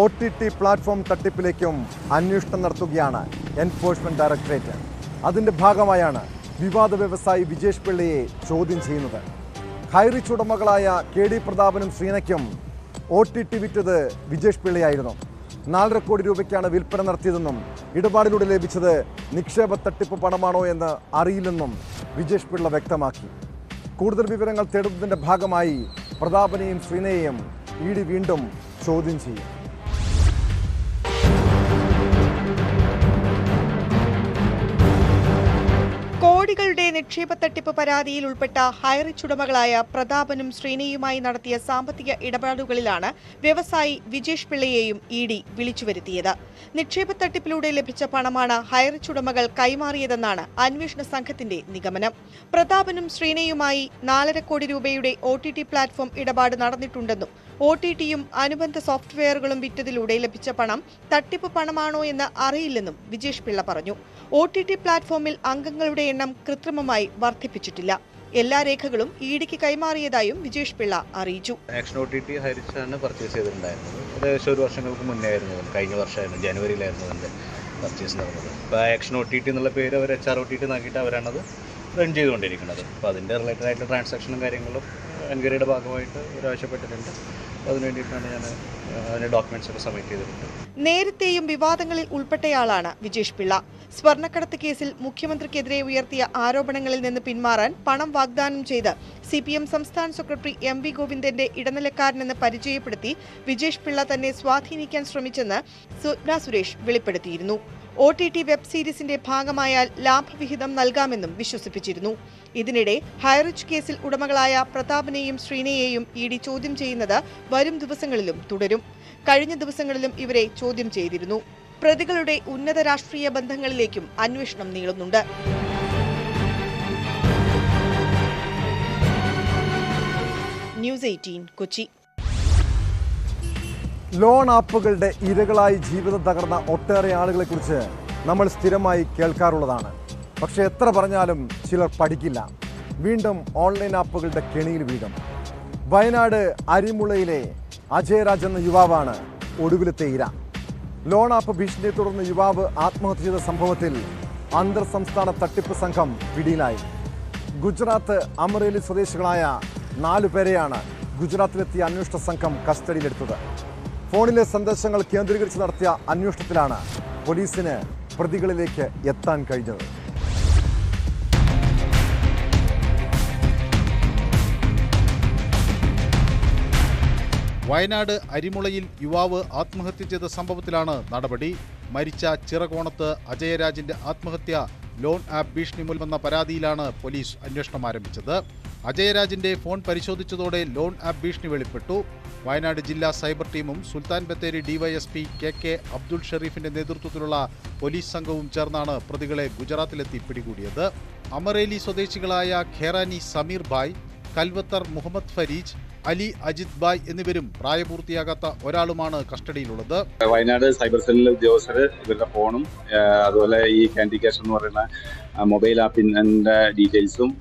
ഒ ടി ടി പ്ലാറ്റ്ഫോം തട്ടിപ്പിലേക്കും അന്വേഷണം നടത്തുകയാണ് എൻഫോഴ്സ്മെന്റ് ഡയറക്ടറേറ്റ് അതിന്റെ ഭാഗമായാണ് വിവാദ വ്യവസായി വിജേഷ് പിള്ളയെ ചോദ്യം ചെയ്യുന്നത്. ഹൈറിച്ച് ഉടമകളായ കെ ഡി പ്രതാപനും ശ്രീനയ്ക്കും ഒ ടി ടി വിറ്റത് വിജേഷ് പിള്ളയായിരുന്നു. നാലര കോടി രൂപയ്ക്കാണ് വിൽപ്പന നടത്തിയതെന്നും ഇടപാടിലൂടെ ലഭിച്ചത് നിക്ഷേപ തട്ടിപ്പ് പണമാണോ എന്ന് അറിയില്ലെന്നും വിജേഷ് പിള്ള വ്യക്തമാക്കി. കൂടുതൽ വിവരങ്ങൾ തേടുന്നതിന്റെ ഭാഗമായി പ്രതാപനെയും ശ്രീനയെയും ഇ വീണ്ടും ചോദ്യം ചെയ്യും. നിക്ഷേപ തട്ടിപ്പ് പരാതിയിൽ ഉൾപ്പെട്ട ഹൈറിച്ച് ഉടമകളായ പ്രതാപനും ശ്രീനയുമായി നടത്തിയ സാമ്പത്തിക ഇടപാടുകളിലാണ് വ്യവസായി വിജേഷ് പിള്ളയെയും ഇ ഡി വിളിച്ചു വരുത്തിയത് നിക്ഷേപ തട്ടിപ്പിലൂടെ ലഭിച്ച പണമാണ് ഹൈറിച്ച് ഉടമകൾ കൈമാറിയതെന്നാണ് അന്വേഷണ സംഘത്തിന്റെ നിഗമനം. പ്രതാപനും ശ്രീനയുമായി നാലര കോടി രൂപയുടെ ഒ പ്ലാറ്റ്ഫോം ഇടപാട് നടന്നിട്ടുണ്ടെന്നും ഒ ടി ടിയും അനുബന്ധ സോഫ്റ്റ്വെയറുകളും വിറ്റതിലൂടെ ലഭിച്ച പണം തട്ടിപ്പ് പണമാണോ എന്ന് അറിയില്ലെന്നും വിജേഷ് പിള്ള പറഞ്ഞു. ഒ ടി ടി പ്ലാറ്റ്ഫോമിൽ അംഗങ്ങളുടെ എണ്ണം കൃത്രിമമായി വർദ്ധിപ്പിച്ചിട്ടില്ല. എല്ലാ രേഖകളും ഇഡിക്ക് കൈമാറിയതായും വിജേഷ് പിള്ള അറിയിച്ചു. ആക്ഷൻ ഒ ടി ടി ഹരിച്ചാണ് പർച്ചേസ് ചെയ്തിട്ടുണ്ടായിരുന്നത്. ഏകദേശം ഒരു വർഷങ്ങൾക്ക് മുന്നേ ആയിരുന്നു കഴിഞ്ഞ വർഷമായിരുന്നു. ജനുവരിയിലായിരുന്നു അതിന്റെ പർച്ചേസ് നടന്നത്. ഇപ്പോൾ ആക്ഷൻ ഒ ടി ടി എന്നുള്ള പേര് അവർ H R O T T നാക്കിയിട്ട് അവരാണത് റൺ ചെയ്തുകൊണ്ടിരിക്കുന്നത്. അപ്പോൾ അതിന്റെ റിലേറ്റഡ് ആയിട്ടുള്ള ട്രാൻസാക്ഷനും കാര്യങ്ങളും എൻക്വയറിയുടെ ഭാഗമായിട്ട് ഒരാവശ്യപ്പെട്ടിട്ടുണ്ട് അതിന് ഞാൻ ഡോക്യുമെന്റ്സ് ഒക്കെ നേരത്തെയും വിവാദങ്ങളിൽ ഉൾപ്പെട്ടയാളാണ് വിജേഷ് പിള്ള. സ്വർണക്കടത്ത് കേസിൽ മുഖ്യമന്ത്രിക്കെതിരെ ഉയർത്തിയ ആരോപണങ്ങളിൽ നിന്ന് പിന്മാറാൻ പണം വാഗ്ദാനം ചെയ്ത് സി പി എം സംസ്ഥാന സെക്രട്ടറി എം വി ഗോവിന്ദന്റെ ഇടനിലക്കാരനെന്ന് പരിചയപ്പെടുത്തി വിജേഷ് പിള്ള തന്നെ സ്വാധീനിക്കാൻ ശ്രമിച്ചെന്ന് സ്വപ്ന സുരേഷ് വെളിപ്പെടുത്തിയിരുന്നു. ഒ ടി ടി വെബ് സീരീസിന്റെ ഭാഗമായാൽ ലാഭവിഹിതം നൽകാമെന്നും വിശ്വസിപ്പിച്ചിരുന്നു. ഇതിനിടെ ഹൈറിച്ച് കേസിൽ ഉടമകളായ പ്രതാപനെയും ശ്രീനയെയും ഇ ഡി ചോദ്യം ചെയ്യുന്നത് വരും ദിവസങ്ങളിലും തുടരും. കഴിഞ്ഞ ദിവസങ്ങളിലും ഇവരെ ചോദ്യം ചെയ്തിരുന്നു. പ്രതികളുടെ ഉന്നത രാഷ്ട്രീയ ബന്ധങ്ങളിലേക്കും അന്വേഷണം നീളുന്നുണ്ട്. News eighteen Kochi. ലോൺ ആപ്പുകളുടെ ഇരകളായി ജീവിതം തകർന്ന ഒട്ടേറെ ആളുകളെക്കുറിച്ച് നമ്മൾ സ്ഥിരമായി കേൾക്കാറുള്ളതാണ്. പക്ഷെ എത്ര പറഞ്ഞാലും ചിലർ പഠിക്കില്ല. വീണ്ടും ഓൺലൈൻ ആപ്പുകളുടെ കെണിയിൽ വീഴും. വയനാട് അരിമുളയിലെ അജയരാജ് എന്ന യുവാവാണ് ഒടുവിലത്തെ ഇര. ലോൺ ആപ്പ് ഭീഷണിയെ തുടർന്ന് യുവാവ് ആത്മഹത്യ ചെയ്ത സംഭവത്തിൽ അന്തർ സംസ്ഥാന തട്ടിപ്പ് സംഘം പിടിയിലായി. ഗുജറാത്ത് അമറേലി സ്വദേശികളായ നാലു പേരെയാണ് ഗുജറാത്തിലെത്തിയ അന്വേഷണ സംഘം കസ്റ്റഡിയിലെടുത്തത്. ഫോണിലെ സന്ദേശങ്ങൾ കേന്ദ്രീകരിച്ച് നടത്തിയ അന്വേഷണത്തിലാണ് പോലീസിന് പ്രതികളിലേക്ക് എത്താൻ കഴിഞ്ഞത്. വയനാട് അരിമുളയിൽ യുവാവ് ആത്മഹത്യ ചെയ്ത സംഭവത്തിലാണ് നടപടി. മരിച്ച ചിറകോണത്ത് അജയരാജിന്റെ ആത്മഹത്യ ലോൺ ആപ്പ് ഭീഷണി മൂലമെന്ന പരാതിയിലാണ് പോലീസ് അന്വേഷണം ആരംഭിച്ചത്. അജയരാജിന്റെ ഫോൺ പരിശോധിച്ചതോടെ ലോൺ ആപ്പ് ഭീഷണി വെളിപ്പെട്ടു. വയനാട് ജില്ലാ സൈബർ ടീമും Sultan Bathery DYSP K K Abdul ഷെറീഫിന്റെ നേതൃത്വത്തിലുള്ള പോലീസ് സംഘവും ചേർന്നാണ് പ്രതികളെ ഗുജറാത്തിലെത്തി പിടികൂടിയത്. അമറേലി സ്വദേശികളായ ഖേറാനി സമീർ ബായ് കൽവത്തർ മുഹമ്മദ് ഫരീജ് അലി അജിത് ബായ് എന്നിവരും പ്രായപൂർത്തിയാകാത്ത ഒരാളുമാണ് കസ്റ്റഡിയിലുള്ളത്. വയനാട് സൈബർ സെല്ലിലെ ഉദ്യോഗസ്ഥർ ഇവരുടെ ഫോണും അതുപോലെ ഈ കാൻഡി ക്യാഷ് എന്ന് പറയുന്ന മൊബൈൽ ആപ്പിന്റെ ഡീറ്റെയിൽസും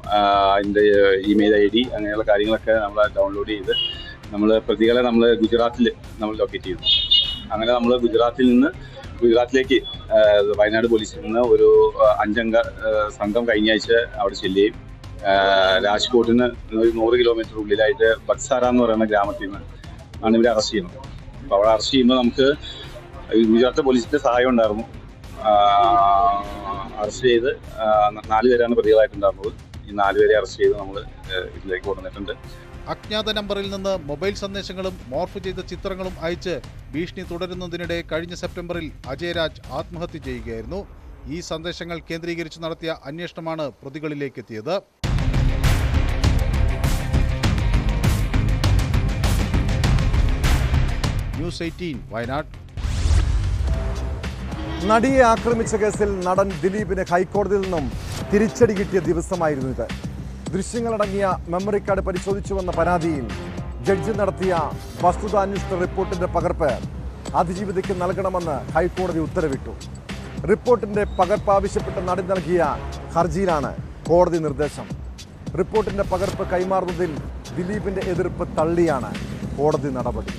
അതിന്റെ ഇമെയിൽ ഐ ഡി അങ്ങനെയുള്ള കാര്യങ്ങളൊക്കെ നമ്മൾ ഡൗൺലോഡ് ചെയ്ത് നമ്മൾ പ്രതികളെ നമ്മൾ ഗുജറാത്തിൽ നമ്മൾ ലൊക്കേറ്റ് ചെയ്തു അങ്ങനെ നമ്മൾ ഗുജറാത്തിൽ നിന്ന് ഗുജറാത്തിലേക്ക് വയനാട് പോലീസിൽ നിന്ന് ഒരു അഞ്ചംഗ സംഘം കഴിഞ്ഞ ആഴ്ച അവിടെ ചെല്ലുകയും രാജ്കോട്ടിന് ഒരു നൂറ് കിലോമീറ്റർ ഉള്ളിലായിട്ട് ബക്സാര എന്ന് പറയുന്ന ഗ്രാമത്തിൽ നിന്ന് ആണ് ഇവരെ അറസ്റ്റ് ചെയ്യുന്നത്. അപ്പോൾ അവിടെ അറസ്റ്റ് ചെയ്യുമ്പോൾ നമുക്ക് ഗുജറാത്ത് പോലീസിന്റെ സഹായം ഉണ്ടായിരുന്നു. അറസ്റ്റ് ചെയ്ത് നാല് പേരാണ് പ്രതികളായിട്ടുണ്ടായിരുന്നത്. ഈ നാല് പേരെ അറസ്റ്റ് ചെയ്ത് നമ്മൾ ഇതിലേക്ക് കൊണ്ടുവന്നിട്ടുണ്ട്. അജ്ഞാത നമ്പറിൽ നിന്ന് മൊബൈൽ സന്ദേശങ്ങളും മോർഫ് ചെയ്ത ചിത്രങ്ങളും അയച്ച് ഭീഷണി തുടരുന്നതിനിടെ കഴിഞ്ഞ സെപ്റ്റംബറിൽ അജയരാജ് ആത്മഹത്യ ചെയ്യുകയായിരുന്നു. ഈ സന്ദേശങ്ങൾ കേന്ദ്രീകരിച്ച് നടത്തിയ അന്വേഷണമാണ് പ്രതികളിലേക്ക് ന്യൂസ് എയ്റ്റീൻ വയനാട്. നടിയെ ആക്രമിച്ച കേസിൽ നടൻ ദിലീപിന് ഹൈക്കോടതിയിൽ നിന്നും തിരിച്ചടി കിട്ടിയ ദിവസമായിരുന്നു ഇത്. ദൃശ്യങ്ങളടങ്ങിയ മെമ്മറി കാർഡ് പരിശോധിച്ചുവെന്ന പരാതിയിൽ ജഡ്ജി നടത്തിയ വസ്തുതാന്വേഷണ റിപ്പോർട്ടിന്റെ പകർപ്പ് അതിജീവിതയ്ക്ക് നൽകണമെന്ന് ഹൈക്കോടതി ഉത്തരവിട്ടു. റിപ്പോർട്ടിന്റെ പകർപ്പ് ആവശ്യപ്പെട്ട് നടി നൽകിയ ഹർജിയിലാണ് കോടതി നിർദ്ദേശം. റിപ്പോർട്ടിന്റെ പകർപ്പ് കൈമാറുന്നതിൽ ദിലീപിന്റെ എതിർപ്പ് തള്ളിയാണ് കോടതി നടപടി.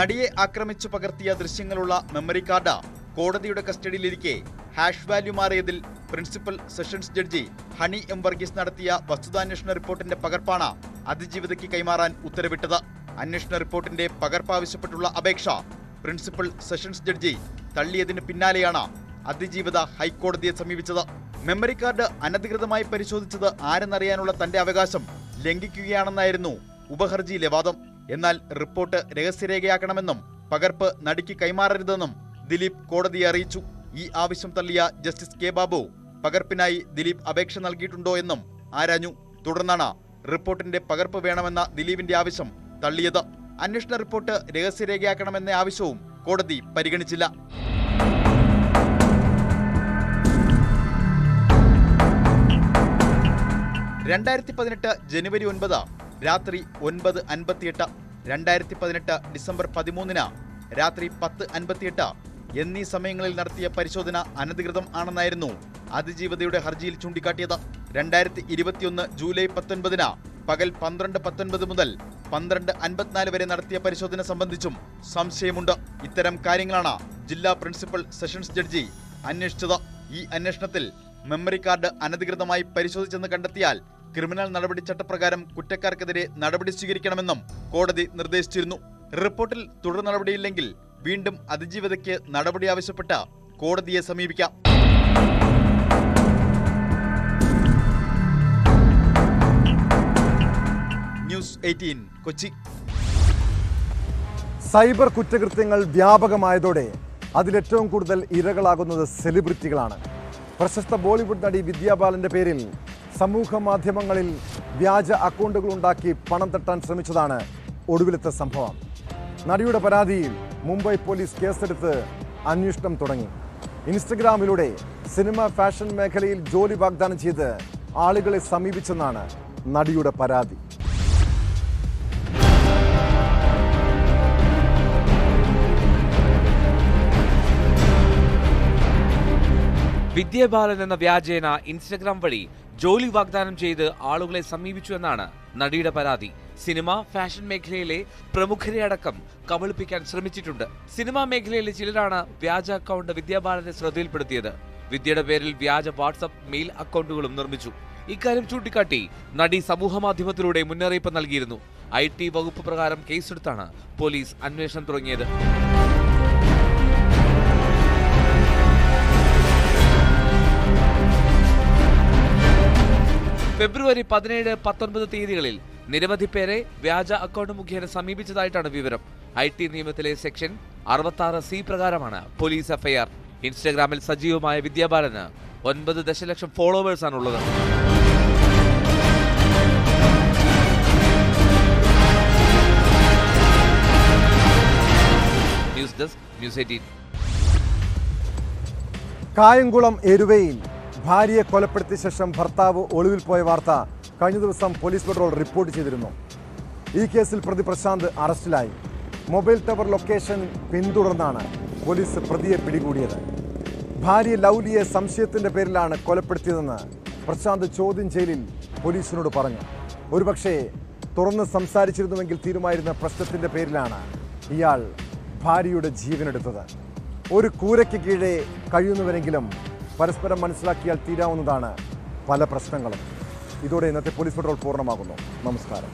നടിയെ ആക്രമിച്ചു പകർത്തിയ ദൃശ്യങ്ങളുള്ള മെമ്മറി കാർഡ് കോടതിയുടെ കസ്റ്റഡിയിലിരിക്കെ. Hash value മാറിയതിൽ principal sessions judge Honey M Varghese നടത്തിയ വസ്തുതാന്വേഷണ റിപ്പോർട്ടിന്റെ പകർപ്പാണ് അതിജീവിതയ്ക്ക് കൈമാറാൻ ഉത്തരവിട്ടത്. അന്വേഷണ റിപ്പോർട്ടിന്റെ പകർപ്പ് ആവശ്യപ്പെട്ടുള്ള അപേക്ഷ പ്രിൻസിപ്പൽ സെഷൻസ് ജഡ്ജി തള്ളിയതിന് പിന്നാലെയാണ് അതിജീവിത ഹൈക്കോടതിയെ സമീപിച്ചത്. മെമ്മറി കാർഡ് അനധികൃതമായി പരിശോധിച്ചത് ആരെന്നറിയാനുള്ള തന്റെ അവകാശം ലംഘിക്കുകയാണെന്നായിരുന്നു ഉപഹർജിയിലെ വാദം. എന്നാൽ റിപ്പോർട്ട് രഹസ്യരേഖയാക്കണമെന്നും പകർപ്പ് നടിക്ക് കൈമാറരുതെന്നും ദിലീപ് കോടതിയെ അറിയിച്ചു. ഈ ആവശ്യം തള്ളിയ ജസ്റ്റിസ് കെ ബാബു പകർപ്പിനായി ദിലീപ് അപേക്ഷ നൽകിയിട്ടുണ്ടോ എന്നും ആരാഞ്ഞു. തുടർന്നാണ് റിപ്പോർട്ടിന്റെ പകർപ്പ് വേണമെന്ന ദിലീപിന്റെ ആവശ്യം തള്ളിയത്. അന്വേഷണ റിപ്പോർട്ട് രഹസ്യരേഖയാക്കണമെന്ന ആവശ്യവും കോടതി പരിഗണിച്ചില്ല. രണ്ടായിരത്തി പതിനെട്ട് ജനുവരി ഒൻപത് രാത്രി ഒൻപത് അൻപത്തിയെട്ട് രണ്ടായിരത്തി പതിനെട്ട് ഡിസംബർ പതിമൂന്നിന് രാത്രി പത്ത് അൻപത്തിയെട്ട്. എന്നീ സമയങ്ങളിൽ നടത്തിയ പരിശോധന അനധികൃതം ആണെന്നായിരുന്നു അതിജീവതയുടെ ഹർജിയിൽ ചൂണ്ടിക്കാട്ടിയത്. രണ്ടായിരത്തി ഇരുപത്തിയൊന്ന് ജൂലൈ പത്തൊൻപതിന് പകൽ പന്ത്രണ്ട് പത്തൊൻപത് മുതൽ പന്ത്രണ്ട് അൻപത്തിനാല് വരെ നടത്തിയ പരിശോധന സംബന്ധിച്ചും സംശയമുണ്ട്. ഇത്തരം കാര്യങ്ങളാണ് ജില്ലാ പ്രിൻസിപ്പൽ സെഷൻസ് ജഡ്ജി അന്വേഷിച്ചത്. ഈ അന്വേഷണത്തിൽ മെമ്മറി കാർഡ് അനധികൃതമായി പരിശോധിച്ചെന്ന് കണ്ടെത്തിയാൽ ക്രിമിനൽ നടപടി ചട്ടപ്രകാരം കുറ്റക്കാർക്കെതിരെ നടപടി സ്വീകരിക്കണമെന്നും കോടതി നിർദ്ദേശിച്ചിരുന്നു. റിപ്പോർട്ടിൽ തുടർ നടപടിയില്ലെങ്കിൽ വീണ്ടും അതിജീവിതയ്ക്ക് നടപടി ആവശ്യപ്പെട്ട കോടതിയെ സമീപിക്കാം. News eighteen Kochi. സൈബർ കുറ്റകൃത്യങ്ങൾ വ്യാപകമായതോടെ അതിലേറ്റവും കൂടുതൽ ഇരകളാകുന്നത് സെലിബ്രിറ്റികളാണ്. പ്രശസ്ത ബോളിവുഡ് നടി വിദ്യാബാലന്റെ പേരിൽ സമൂഹ മാധ്യമങ്ങളിൽ വ്യാജ അക്കൗണ്ടുകൾ ഉണ്ടാക്കി പണം തട്ടാൻ ശ്രമിച്ചതാണ് ഒടുവിലത്തെ സംഭവം. നടിയുടെ പരാതിയിൽ മുംബൈ പോലീസ് കേസെടുത്ത് അന്വേഷണം തുടങ്ങി. ഇൻസ്റ്റഗ്രാമിലൂടെ സിനിമ ഫാഷൻ മേഖലയിൽ ജോലി വാഗ്ദാനം ചെയ്ത് ആളുകളെ സമീപിച്ചെന്നാണ് നടിയുടെ പരാതി. വിദ്യാബാലൻ എന്ന വ്യാജേന ഇൻസ്റ്റഗ്രാം വഴി ജോലി വാഗ്ദാനം ചെയ്ത് ആളുകളെ സമീപിച്ചു എന്നാണ് നടിയുടെ പരാതി. സിനിമ ഫാഷൻ മേഖലയിലെ പ്രമുഖരെ അടക്കം കബളിപ്പിക്കാൻ ശ്രമിച്ചിട്ടുണ്ട്. സിനിമാ മേഖലയിലെ ചിലരാണ് വ്യാജ അക്കൗണ്ട് വിദ്യാബാലന്റെ ശ്രദ്ധയിൽപ്പെടുത്തിയത്. വിദ്യയുടെ പേരിൽ വ്യാജ വാട്സപ്പ് മെയിൽ അക്കൗണ്ടുകളും നിർമ്മിച്ചു. ഇക്കാര്യം ചൂണ്ടിക്കാട്ടി നടി സമൂഹമാധ്യമത്തിലൂടെ മുന്നറിയിപ്പ് നൽകിയിരുന്നു. ഐ ടി വകുപ്പ് പ്രകാരം കേസെടുത്താണ് പോലീസ് അന്വേഷണം തുടങ്ങിയത്. ഫെബ്രുവരി പതിനേഴ് പത്തൊൻപത് തീയതികളിൽ നിരവധി പേരെ വ്യാജ അക്കൗണ്ട് മുഖേന സമീപിച്ചതായിട്ടാണ് വിവരം. ഐ ടി നിയമത്തിലെ സെക്ഷൻ അറുപത്തി ആറ് സി പ്രകാരമാണ് പോലീസ് എഫ്ഐആർ. ഇൻസ്റ്റഗ്രാമിൽ സജീവമായ വിദ്യാബാലന് ഒൻപത് ദശലക്ഷം ഫോളോവേഴ്സാണുള്ളത് news desk news eighteen. Kayamkulam എരുവയിൽ ഭാര്യയെ കൊലപ്പെടുത്തിയ ശേഷം ഭർത്താവ് ഒളിവിൽ പോയ വാർത്ത കഴിഞ്ഞ ദിവസം പോലീസ് പെട്രോൾ റിപ്പോർട്ട് ചെയ്തിരുന്നു. ഈ കേസിൽ പ്രതി പ്രശാന്ത് അറസ്റ്റിലായി. മൊബൈൽ ടവർ ലൊക്കേഷൻ പിന്തുടർന്നാണ് പോലീസ് പ്രതിയെ പിടികൂടിയത്. ഭാര്യ ലൗലിയെ സംശയത്തിന്റെ പേരിലാണ് കൊലപ്പെടുത്തിയതെന്ന് പ്രശാന്ത് ചോദ്യം ചെയ്യലിൽ പോലീസിനോട് പറഞ്ഞു. ഒരുപക്ഷേ തുറന്ന് സംസാരിച്ചിരുന്നുവെങ്കിൽ തീരുമായിരുന്ന പ്രശ്നത്തിന്റെ പേരിലാണ് ഇയാൾ ഭാര്യയുടെ ജീവനെടുത്തത്. ഒരു കൂരയ്ക്ക് കീഴേ കഴിയുന്നവരെങ്കിലും പരസ്പരം മനസ്സിലാക്കിയാൽ തീരാവുന്നതാണ് പല പ്രശ്നങ്ങളും. ഇതോടെ ഇന്നത്തെ പോലീസ് പെട്രോൾ പൂർണമാകുന്നു. നമസ്കാരം.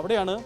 അവിടെയാണ്